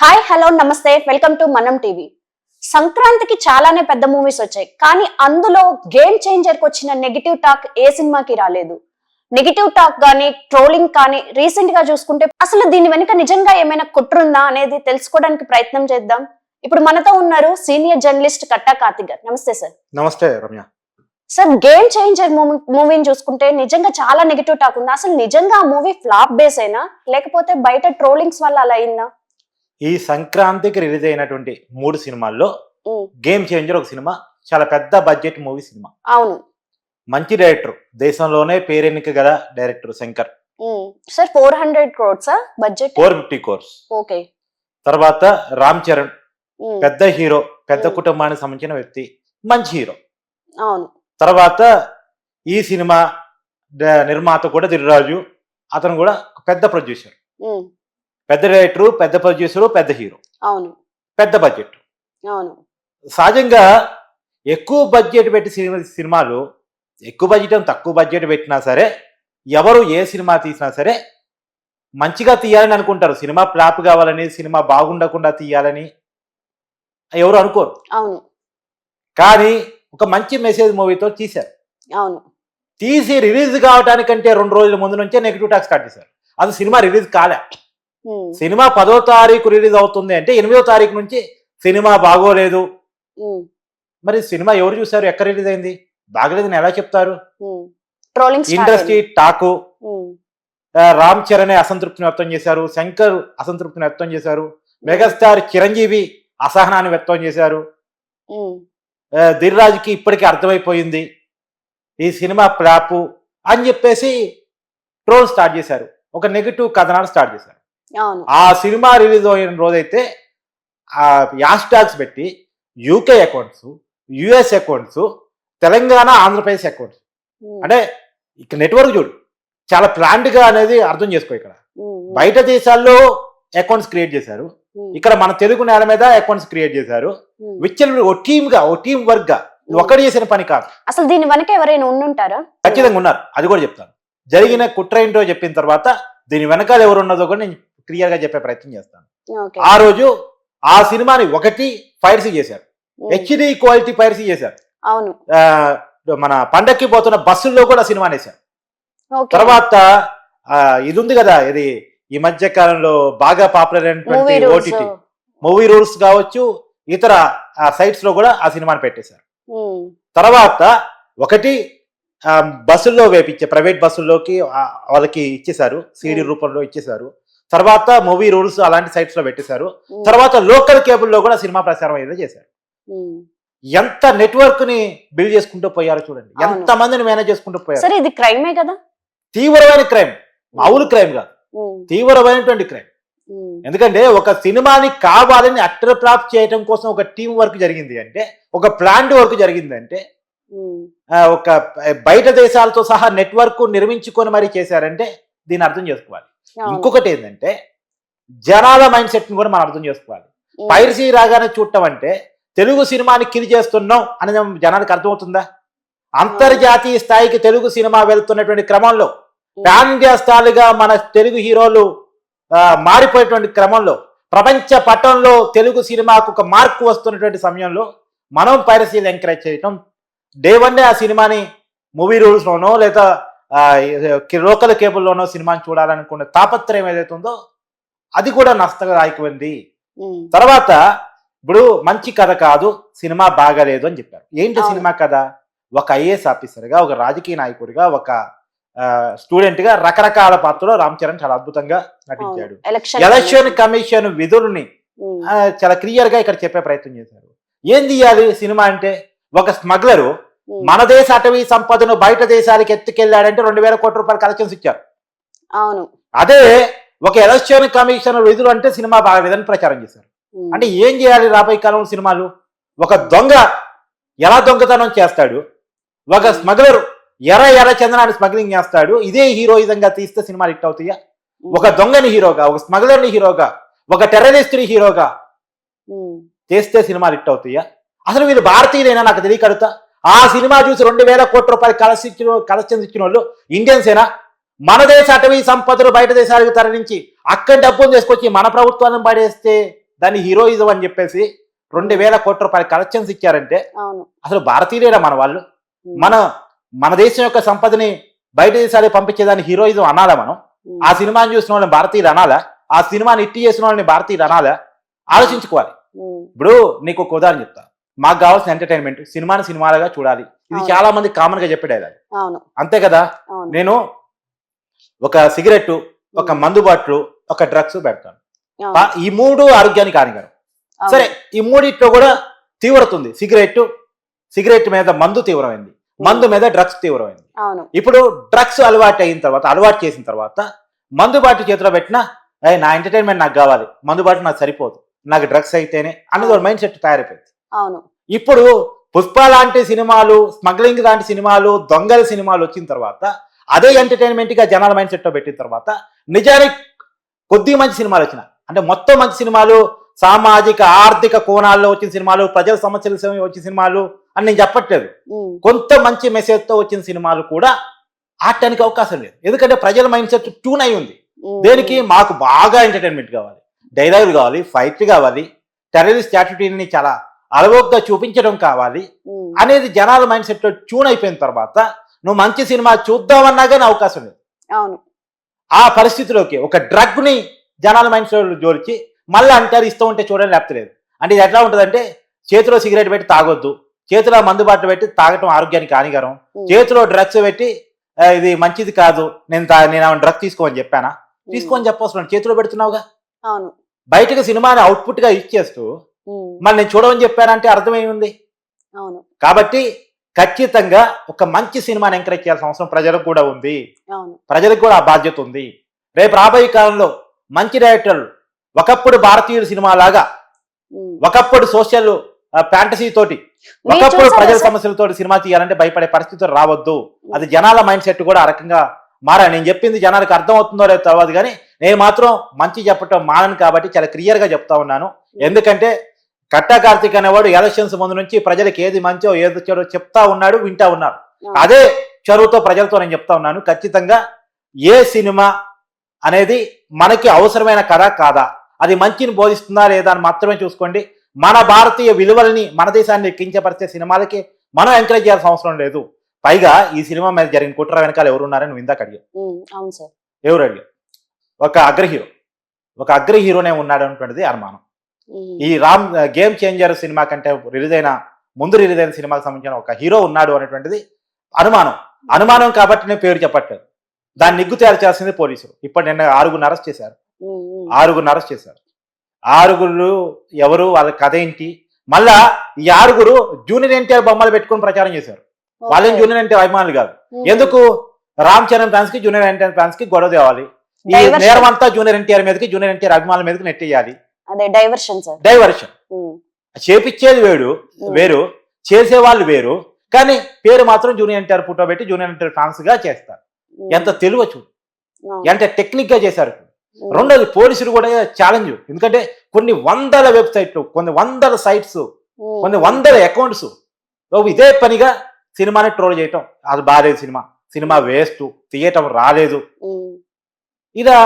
Hi hello నమస్తే. Welcome to మనం TV సంక్రాంతికి చాలానే పెద్ద మూవీస్ వచ్చాయి. కానీ అందులో గేమ్ చేంజర్కి వచ్చిన నెగిటివ్ టాక్ ఏ సినిమాకి రాలేదు. నెగిటివ్ టాక్ కానీ ట్రోలింగ్ కానీ రీసెంట్గా చూసుకుంటే అసలు దీని వెనుక నిజంగా ఏమైనా కుట్రుందా అనేది తెలుసుకోవడానికి ప్రయత్నం చేద్దాం. ఇప్పుడు మనతో ఉన్నారు సీనియర్ జర్నలిస్ట్ కట్టా కార్తిక్ గారు. నమస్తే సార్ నమస్తే Ramya. Sir game changer movie మూవీని చూసుకుంటే నిజంగా చాలా నెగిటివ్ టాక్ ఉంది. అసలు నిజంగా ఆ మూవీ ఫ్లాప్ బేస్ అయినా లేకపోతే బయట ట్రోలింగ్స్ వల్ల అలా అయిందా? ఈ సంక్రాంతికి రిలీజ్ అయినటువంటి మూడు సినిమాల్లో గేమ్ చేంజర్ ఒక సినిమా చాలా పెద్ద బడ్జెట్ మూవీ సినిమా. అవును. మంచి డైరెక్టర్ దేశంలోనే పేరెన్నిక గల director Shankar. Sir four hundred crores budget four fifty crores okay. తర్వాత రామ్ చరణ్ పెద్ద హీరో పెద్ద. కుటుంబానికి సంబంధించిన వ్యక్తి మంచి హీరో. అవును. తర్వాత ఈ సినిమా నిర్మాత కూడా దిరిరాజు అతను కూడా పెద్ద ప్రొడ్యూసర్ పెద్ద డైరెక్టరు పెద్ద ప్రొడ్యూసరు పెద్ద హీరో. అవును. పెద్ద బడ్జెట్. అవును. సహజంగా ఎక్కువ బడ్జెట్ పెట్టి సినిమా సినిమాలు ఎక్కువ బడ్జెట్ తక్కువ బడ్జెట్ పెట్టినా సరే ఎవరు ఏ సినిమా తీసినా సరే మంచిగా తీయాలని అనుకుంటారు. సినిమా ఫ్లాప్ కావాలని సినిమా బాగుండకుండా తీయాలని ఎవరు అనుకోరు. అవును. కానీ ఒక మంచి మెసేజ్ మూవీతో తీశారు. అవును. తీసి రిలీజ్ కావడానికంటే రెండు రోజుల ముందు నుంచే నెగిటివ్ టాక్ స్టార్ట్ చేశారు. అది సినిమా రిలీజ్ కాలే. సినిమా పదో తారీఖు రిలీజ్ అవుతుంది అంటే ఎనిమిదో తారీఖు నుంచి సినిమా బాగోలేదు. మరి సినిమా ఎవరు చూసారు ఎక్కడ రిలీజ్ అయింది? బాగలేదని ఎలా చెప్తారు? Industry talk. రామ్ చరణ్ అసంతృప్తిని వ్యక్తం చేశారు. శంకర్ అసంతృప్తిని వ్యక్తం చేశారు. మెగాస్టార్ చిరంజీవి అసహనాన్ని వ్యక్తం చేశారు. దిల్రాజుకి ఇప్పటికీ అర్థమైపోయింది. ఈ సినిమా ప్లాపు అని చెప్పేసి ట్రోల్ స్టార్ట్ చేశారు. ఒక నెగిటివ్ కథనాలు స్టార్ట్ చేశారు. ఆ సినిమా రిలీజ్ అయిన రోజైతే ఆ యాష్ ట్యాగ్స్ పెట్టి UK accounts US accounts Telangana Andhra Pradesh accounts. అంటే ఇక్కడ నెట్వర్క్ చూడు చాలా గా అనేది అర్థం చేసుకో ఇక్కడ. బయట దేశాల్లో అకౌంట్స్ క్రియేట్ చేశారు. ఇక్కడ మన తెలుగు నేల మీద అకౌంట్స్ క్రియేట్ చేశారు. విచ్చల్ ఓ టీమ్గా ఓ టీం వర్క్గా ఇది ఒక్కటి చేసిన పని కాదు. అసలు దీని వెనక ఎవరైనా ఉండుంటారా? ఖచ్చితంగా ఉన్నారు. అది కూడా చెప్తాను. జరిగిన కుట్ర ఏంటో చెప్పిన తర్వాత దీని వెనకాల ఎవరు ఉన్నదో కూడా నేను క్లియర్గా చెప్పే ప్రయత్నం చేస్తాను. ఆ రోజు ఆ సినిమాని ఒకటి పైరసీ చేశారు. హెచ్డి క్వాలిటీ పైరసీ చేశారు. అవును. మన పండక్కి పోతున్న బస్సుల్లో కూడా సినిమా వేశారు తర్వాత ఇది ఉంది కదా ఇది ఈ మధ్య కాలంలో బాగా పాపులర్ అయినటువంటి ఓటీటీ. మూవీ రూల్స్ కావచ్చు ఇతర సైట్స్లో కూడా ఆ సినిమాని పెట్టేశారు. తర్వాత ఒకటి బస్సుల్లో వేపించే ప్రైవేట్ బస్సుల్లోకి వాళ్ళకి ఇచ్చేశారు సీడీ. రూపంలో ఇచ్చేశారు. తర్వాత మూవీ రూల్స్ అలాంటి సైట్స్లో పెట్టేశారు. తర్వాత లోకల్ కేబుల్లో కూడా సినిమా ప్రసారం అయ్యేది చేశారు. ఎంత నెట్వర్క్ని బిల్డ్ చేసుకుంటూ పోయారో చూడండి. ఎంత మందిని మేనేజ్ చేసుకుంటూ పోయారు. సరే ఇది క్రైమే కదా? తీవ్రమైన క్రైమ్. మామూలు క్రైమ్ కాదు. తీవ్రమైనటువంటి క్రైమ్. ఎందుకంటే ఒక సినిమాని కావాలని అట్టర్ ఫ్లాప్ చేయడం కోసం ఒక టీం వర్క్ జరిగింది అంటే ఒక ప్లాంట్ వర్క్ జరిగింది అంటే ఒక బయట దేశాలతో సహా నెట్వర్క్ నిర్మించుకొని మరీ చేశారంటే దీన్ని అర్థం చేసుకోవాలి. ఇంకొకటి ఏంటంటే జనాల మైండ్ సెట్ని కూడా మనం అర్థం చేసుకోవాలి. పైరసీ రాగానే చూడటం అంటే తెలుగు సినిమాని కిరి చేస్తున్నాం అని జనానికి అర్థమవుతుందా? అంతర్జాతీయ స్థాయికి తెలుగు సినిమా వెళ్తున్నటువంటి క్రమంలో పాన్ ఇండియా మన తెలుగు హీరోలు మారిపోయేటువంటి క్రమంలో ప్రపంచ పటంలో తెలుగు సినిమాకు ఒక మార్కు వస్తున్నటువంటి సమయంలో మనం పైరసీలు ఎంకరేజ్ చేయటం డే వన్ డే ఆ సినిమాని మూవీ రూల్స్లోనో లేదా లోకల్ కేబుల్లోనో సినిమాని చూడాలనుకునే తాపత్రయం ఏదైతే ఉందో అది కూడా నష్టదాయకమైంది తర్వాత ఇప్పుడు మంచి కథ కాదు సినిమా బాగాలేదు అని చెప్పారు. ఏంటి. సినిమా కథ? ఒక ఐఏఎస్ ఆఫీసర్గా ఒక రాజకీయ నాయకుడిగా ఒక స్టూడెంట్గా రకరకాల పాత్రలో రామ్ చరణ్ చాలా అద్భుతంగా నటించాడు. Election commission. విధుల్ని చాలా క్లియర్గా ఇక్కడ చెప్పే ప్రయత్నం చేశారు. ఏం తీయాలి సినిమా అంటే ఒక స్మగ్లరు మన దేశ అటవీ సంపదను బయట దేశాలకు ఎత్తుకెళ్ళాడంటే రెండు వేల కోట్ల రూపాయల కలెక్షన్స్ ఇచ్చారు. అవును. అదే ఒక ఎలక్షన్ కమిషన్ విధులు అంటే సినిమా బాగలేదని ప్రచారం చేశారు. అంటే ఏం చేయాలి రాబోయే కాలం సినిమాలు? ఒక దొంగ ఎలా దొంగతనం చేస్తాడు? ఒక స్మగ్లర్ ఎర్ర ఎర్ర చందనాన్ని స్మగ్లింగ్ చేస్తాడు? ఇదే హీరోయిజంగా తీస్తే సినిమాలు హిట్ అవుతాయా? ఒక దొంగని హీరోగా ఒక స్మగ్లర్ని హీరోగా ఒక టెర్రరిస్ట్ని హీరోగా చేస్తే సినిమాలు హిట్ అవుతాయా? అసలు వీళ్ళు భారతీయులైనా నాకు తెలియక అడుగుతా. ఆ సినిమా చూసి రెండు వేల కోట్ల రూపాయలు కలెక్షన్స్ ఇచ్చిన వాళ్ళు ఇండియన్సేనా మన దేశ అటవీ సంపదలు బయట దేశాలకు తరలించి అక్కడ డబ్బులు తీసుకొచ్చి మన ప్రభుత్వాన్ని పడేస్తే దాన్ని హీరోయిజం అని చెప్పేసి రెండు వేల కోట్ల రూపాయల కలెక్షన్స్ ఇచ్చారంటే అసలు భారతీయులేరా మన వాళ్ళు? మన మన దేశం యొక్క సంపదని బయట దేశాలకు పంపించేదాన్ని హీరోయిజం అనాలా మనం? ఆ సినిమాని చూసిన వాళ్ళని భారతీయులు అనాలా? ఆ సినిమాని ఇట్టి చేసిన వాళ్ళని భారతీయులు అనాలా? ఆలోచించుకోవాలి. ఇప్పుడు నీకు ఒక ఉదాహరణ చెప్తా. మాకు కావాల్సిన ఎంటర్టైన్మెంట్ సినిమాని సినిమాలుగా చూడాలి. ఇది. చాలా మంది కామన్గా చెప్పేది అవును. అంతే కదా? నేను ఒక సిగరెట్ ఒక మందు బాట్లు ఒక డ్రగ్స్ పెడతాను. ఈ మూడు ఆరోగ్యానికి హానికరం. సరే ఈ మూడిట్లో కూడా తీవ్రత ఉంది సిగరెట్ సిగరెట్ మీద మందు తీవ్రమైంది. మందు మీద డ్రగ్స్ తీవ్రమైంది. ఇప్పుడు డ్రగ్స్ అలవాటు అయిన తర్వాత అలవాటు చేసిన తర్వాత మందు బాటి చేతిలో పెట్టినా "ఏయ్, నా ఎంటర్టైన్మెంట్ నాకు కావాలి. మందు బాటి నాకు సరిపోదు. నాకు డ్రగ్స్ అయితేనే అన్నది మైండ్ సెట్ తయారైపోయింది. అవును. ఇప్పుడు పుష్ప లాంటి సినిమాలు స్మగ్లింగ్ లాంటి సినిమాలు దొంగల సినిమాలు వచ్చిన తర్వాత అదే ఎంటర్టైన్మెంట్గా జనాల మైండ్ సెట్లో పెట్టిన తర్వాత నిజానికి కొద్ది మంచి సినిమాలు వచ్చిన అంటే మొత్తం మంచి సినిమాలు సామాజిక ఆర్థిక కోణాల్లో వచ్చిన సినిమాలు ప్రజల సమస్యల వచ్చిన సినిమాలు అని నేను చెప్పట్లేదు. కొంత మంచి మెసేజ్తో వచ్చిన సినిమాలు కూడా ఆడటానికి అవకాశం లేదు. ఎందుకంటే ప్రజల మైండ్ సెట్ ట్యూన్ అయి ఉంది. దేనికి? మాకు బాగా ఎంటర్టైన్మెంట్ కావాలి. డైలాగులు కావాలి ఫైట్లు కావాలి. టెర్రరిస్ట్ యాటిట్యూడ్ని చాలా అలవోగ్గా చూపించడం కావాలి అనేది జనాల మైండ్ సెట్లో ట్యూన్ అయిపోయిన తర్వాత నువ్వు మంచి సినిమా చూద్దామన్నా కానీ అవకాశం లేదు. అవును. ఆ పరిస్థితిలోకి ఒక డ్రగ్ని జనాల మైండ్ సెట్ జోలిచి మళ్ళీ అంటారు ఇష్టం ఉంటే చూడండి లేకపోతే లేదు. అంటే ఇది ఎట్లా ఉంటుందంటే చేతిలో సిగరెట్ పెట్టి తాగొద్దు చేతిలో మందు బాటలు పెట్టి తాగటం ఆరోగ్యానికి హానికరం చేతిలో డ్రగ్స్ పెట్టి "ఆ, ఇది మంచిది కాదు నేను నేను డ్రగ్ తీసుకోమని చెప్పానా? ఉమ్, తీసుకోని చెప్పవసరం. చేతిలో పెడుతున్నావుగా? అవును. బయటకు సినిమాని అవుట్పుట్గా ఇచ్చేస్తూ మళ్ళీ నేను చూడమని చెప్పానంటే అర్థమై ఉంది అవును. కాబట్టి ఖచ్చితంగా ఒక మంచి సినిమాని ఎంకరేజ్ చేయాల్సిన అవసరం ప్రజలకు కూడా ఉంది. ప్రజలకు కూడా ఆ బాధ్యత ఉంది. రేపు రాబోయే కాలంలో మంచి డైరెక్టర్లు ఒకప్పుడు భారతీయుల సినిమా లాగా. ఒకప్పుడు సోషల్ ఫ్యాంటసీ తోటి మీరు ఒకప్పుడు ప్రజల? సమస్యలతో సినిమా తీయాలంటే భయపడే పరిస్థితులు రావద్దు. అది జనాల మైండ్ సెట్ కూడా ఆ రకంగా మారా నేను చెప్పింది జనాలకు అర్థం అవుతుందో లేదో తర్వాత కానీ నేను మాత్రం మంచి చెప్పటం మానను కాబట్టి చాలా క్లియర్గా చెప్తా ఉన్నాను. ఎందుకంటే కట్టా కార్తీక్ అనేవాడు ఎలక్షన్స్ ముందు నుంచి ప్రజలకు ఏది మంచో ఏది చెడో చెప్తా ఉన్నాడు వింటా ఉన్నారు అవును. అదే చదువుతో ప్రజలతో నేను చెప్తా ఉన్నాను. ఖచ్చితంగా ఏ సినిమా అనేది మనకి అవసరమైన కథ కాదా? అది మంచిని బోధిస్తుందా లేదా అని మాత్రమే చూసుకోండి. మన భారతీయ విలువల్ని మన దేశాన్ని కించపరిచే సినిమాలకి మనం ఎంకరేజ్ చేయాల్సిన అవసరం లేదు. పైగా ఈ సినిమా మీద జరిగిన కుట్ర వెనకాల ఎవరు ఉన్నారని నువ్వు ఇందాక అడిగావు. ఎవరు అడిగావు? ఒక అగ్ర హీరో ఒక అగ్ర హీరోనే ఉన్నాడు అనేటువంటిది అనుమానం ఈ రామ్ గేమ్ చేంజర్ సినిమా కంటే రిలీజ్ అయిన ముందు రిలీజ్ అయిన సినిమాకి సంబంధించిన ఒక హీరో ఉన్నాడు అనేటువంటిది అనుమానం. అనుమానం కాబట్టి నేను పేరు చెప్పట్లేదు. దాన్ని నిగ్గు తేల్చాల్సింది పోలీసులు. ఇప్పుడు నిన్న ఆరుగురిని అరెస్ట్ చేశారు. ఆరుగురిని అరెస్ట్ చేశారు. ఆరుగురు ఎవరు వాళ్ళ కథ ఏంటి? మళ్ళా ఈ ఆరుగురు జూనియర్ ఎన్టీఆర్ బొమ్మలు పెట్టుకొని ప్రచారం చేశారు. వాళ్ళేం. జూనియర్ ఎన్టీఆర్ అభిమానులు కాదు. ఎందుకు? రామ్ చరణ్ ఫ్యాన్స్కి జూనియర్ ఎన్టీఆర్ ఫ్యాన్స్కి గొడవ తేవాలి. ఈ. నేరం అంతా జూనియర్ ఎన్టీఆర్ మీదకి జూనియర్ ఎన్టీఆర్ అభిమానుల మీదకి నెట్టేయాలి. అదే డైవర్షన్ సార్ డైవర్షన్ చేపిచ్చేది వేడు వేరు చేసేవాళ్ళు వేరు కానీ పేరు మాత్రం జూనియర్ ఎన్టీఆర్ ఫోటో పెట్టి జూనియర్ ఎన్టీఆర్ ఫ్యాన్స్గా చేస్తారు. ఎంత తెలివ చూడు. ఎంత టెక్నిక్గా చేశారు. రెండోది పోలీసులు కూడా ఛాలెంజ్ ఎందుకంటే కొన్ని వందల వెబ్సైట్లు కొన్ని వందల సైట్స్ కొన్ని వందల అకౌంట్స్ ఇదే పనిగా సినిమాని ట్రోల్ చేయటం. అది బాగాలేదు సినిమా. సినిమా వేస్ట్ తీయటం రాలేదు. ఇలా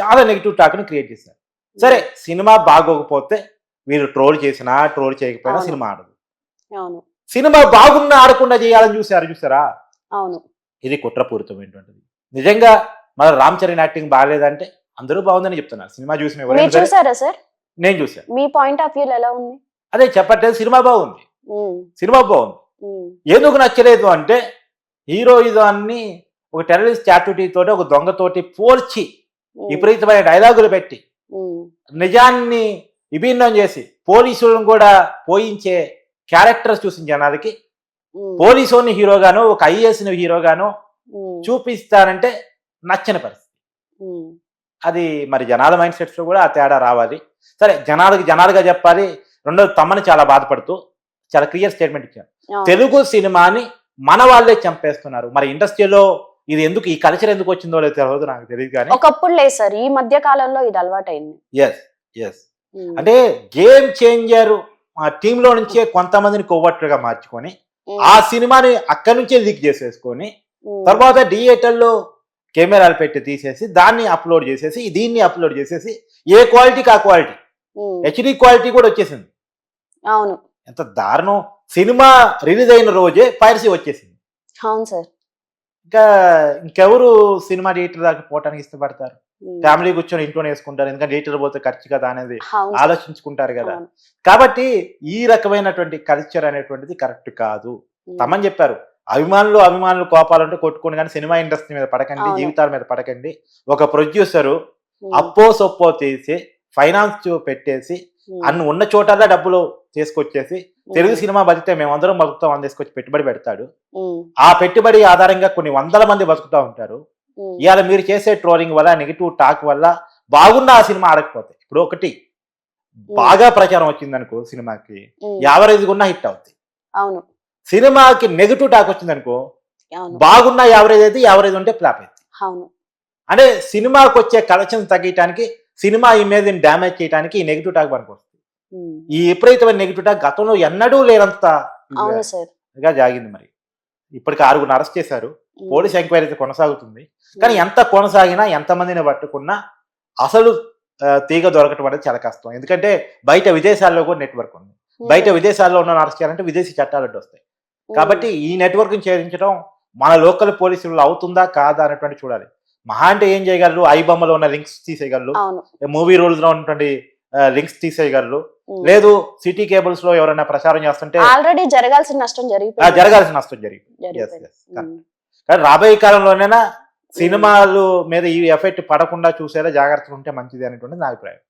చాలా నెగిటివ్ టాక్ని క్రియేట్ చేశారు. సరే సినిమా బాగోకపోతే వీళ్ళు ట్రోల్ చేసినా ట్రోల్ చేయకపోయినా. సినిమా ఆడదు. అవును. సినిమా బాగున్నా ఆడకుండా చేయాలని చూసారు చూసారా? అవును. ఇది కుట్రపూరితమైనటువంటిది నిజంగా మన రామ్ చరణ్ యాక్టింగ్ బాగాలేదంటే అందరూ బాగుందని చెప్తున్నారు. సినిమా చూసిన మీరు ఎవరైనా సరే చూసారా సార్? నేను చూశాను మీ పాయింట్ ఆఫ్ వ్యూ ఎలా ఉంది? అదే చెప్పట్లేదు సినిమా బాగుంది. సినిమా బాగుంది. ఎందుకు నచ్చలేదు అంటే హీరోయిజాన్ని ఒక టెర్రరిస్ట్ యాక్టివిటీ తోటి ఒక దొంగతోటి పోల్చి విపరీతమైన డైలాగులు పెట్టి నిజాన్ని విభిన్నం చేసి పోలీసులను కూడా పోయించే క్యారెక్టర్స్ చూసిన జనాలకి. ఉమ్, పోలీసుని హీరోగాను ఒక ఐఏఎస్ హీరోగాను ఉమ్, చూపిస్తానంటే నచ్చని పరిస్థితి. అది మరి జనాల మైండ్ సెట్స్లో కూడా ఆ తేడా రావాలి. సరే జనాలకి జనాలుగా చెప్పాలి. రెండోది తమ్మని చాలా బాధపడుతూ చాలా క్లియర్ స్టేట్మెంట్ ఇచ్చారు. తెలుగు సినిమాని మన వాళ్ళే చంపేస్తున్నారు. మరి ఇండస్ట్రీలో ఇది ఎందుకు ఈ కల్చర్ ఎందుకు వచ్చిందో లేదో తెలియదు నాకు తెలియదు కానీ. ఒకప్పుడు లేదు సార్ ఈ మధ్య కాలంలో ఇది అలవాటైంది ఎస్ ఎస్ అంటే గేమ్ చేంజర్ ఆ టీంలో నుంచే కొంతమందిని కొవ్వట్టుగా మార్చుకొని ఆ సినిమాని అక్కడి నుంచే లీక్ చేసేసుకొని తర్వాత థియేటర్లో కెమెరాలు పెట్టి తీసేసి దాన్ని అప్లోడ్ చేసేసి దీన్ని అప్లోడ్ చేసేసి ఏ క్వాలిటీకి ఆ క్వాలిటీ హెచ్డి క్వాలిటీ కూడా వచ్చేసింది. అవును. ఎంత దారుణం. సినిమా రిలీజ్ అయిన రోజే పైరసీ వచ్చేసింది. అవును సార్. ఇంకా ఇంకెవరు సినిమా థియేటర్ దాకా పోవటానికి ఇష్టపడతారు? ఉమ్, ఫ్యామిలీ కూర్చొని ఇంట్లోనే వేసుకుంటారు. ఎందుకంటే థియేటర్ పోతే ఖర్చు కదా అనేది ఆలోచించుకుంటారు కదా. కాబట్టి ఈ రకమైనటువంటి కల్చర్ అనేటువంటిది కరెక్ట్ కాదు. ఉమ్, తమని చెప్పారు అభిమానులు అభిమానులు కోపాలంటే కొట్టుకోండి కానీ సినిమా ఇండస్ట్రీ మీద పడకండి. జీవితాల మీద పడకండి. ఒక ప్రొడ్యూసరు ఉమ్, అప్పో సొప్పో తీసి ఫైనాన్స్ పెట్టేసి అన్ని ఉన్న చోటల్లా డబ్బులు తీసుకొచ్చేసి తెలుగు సినిమా బతికితే మేమందరం బతుకుతాం అని తీసుకొచ్చి పెట్టుబడి పెడతాడు. ఆ పెట్టుబడి ఆధారంగా కొన్ని వందల మంది బతుకుతా ఉంటారు. ఇవాళ మీరు చేసే ట్రోలింగ్ వల్ల నెగిటివ్ టాక్ వల్ల బాగున్న ఆ సినిమా ఆడకపోతాయి ఇప్పుడు ఒకటి బాగా ప్రచారం వచ్చింది అనుకో సినిమాకి యావరేజ్ ఉన్న హిట్ అవుతుంది అవును. సినిమాకి నెగిటివ్ టాక్ వచ్చింది అనుకో బాగున్న యావరేజ్ అయితే యావరేజ్ ఉంటే ఫ్లాప్ అవుతుంది అవును. అంటే సినిమాకి వచ్చే కలెక్షన్ తగ్గించడానికి సినిమా ఇమేజ్ డ్యామేజ్ చేయడానికి ఈ నెగిటివ్ టాక్ పనికి వస్తుంది ఉమ్, ఈ విపరీతమైన నెగిటివ్ టాక్ గతంలో ఎన్నడూ లేనంత అవును సార్. గా జాగింది మరి. ఇప్పటికి ఆరుగురు అరెస్ట్ చేశారు. ఉమ్, పోలీస్ ఎంక్వైరీ అయితే కొనసాగుతుంది. కానీ ఎంత కొనసాగినా ఎంతమందిని పట్టుకున్నా అసలు తీగ దొరకటం అనేది చాలా కష్టం. ఎందుకంటే బయట విదేశాల్లో కూడా నెట్వర్క్ ఉంది. ఉమ్, బయట విదేశాల్లో ఉన్న అరెస్ట్ చేయాలంటే విదేశీ చట్టాలు వస్తాయి. కాబట్టి ఈ నెట్వర్క్ ఛేదించడం మన లోకల్ పోలీసులు అవుతుందా కాదా అనేటువంటి చూడాలి. మహా అంటే ఏం చేయగలరు? ఐ బొమ్మలో ఉన్న లింక్స్ తీసేయగలరు. అవును. మూవీ రూల్స్లో ఉన్నటువంటి లింక్స్ తీసేయగలరు. లేదు సిటీ కేబుల్స్లో ఎవరైనా ప్రచారం చేస్తుంటే ఆల్రెడీ జరగాల్సిన నష్టం ఆ, జరిగిపోయింది. జరగాల్సిన నష్టం జరిగింది కానీ రాబోయే కాలంలోనైనా సినిమాలు మీద ఈ ఎఫెక్ట్ పడకుండా చూసేలా జాగ్రత్తగా ఉంటే మంచిది అనేటువంటి నా అభిప్రాయం.